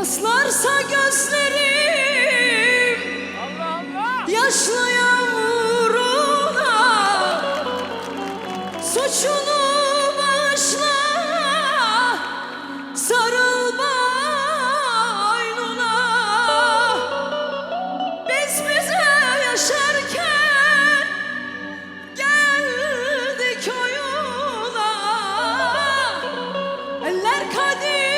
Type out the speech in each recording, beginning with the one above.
Rastlarsa gözlerim. Allah Allah. Yaşlı yağmuruna Suçunu bağışla. Sarıl boynuna Biz bize yaşarken Geldik oyuna. Eller kadir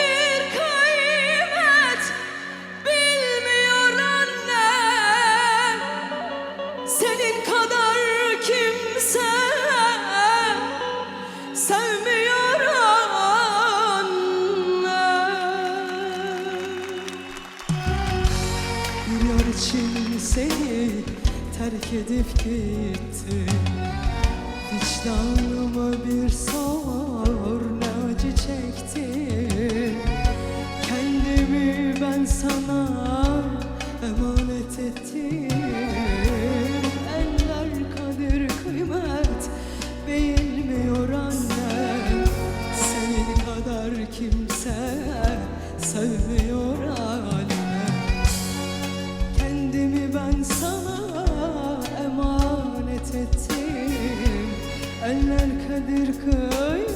sevmiyor anne. Bir yar için seni terk edip gitti. Vicdanıma bir sor ne acı çekti. Kendimi ben sana emanet ettim Eller kadir kıymet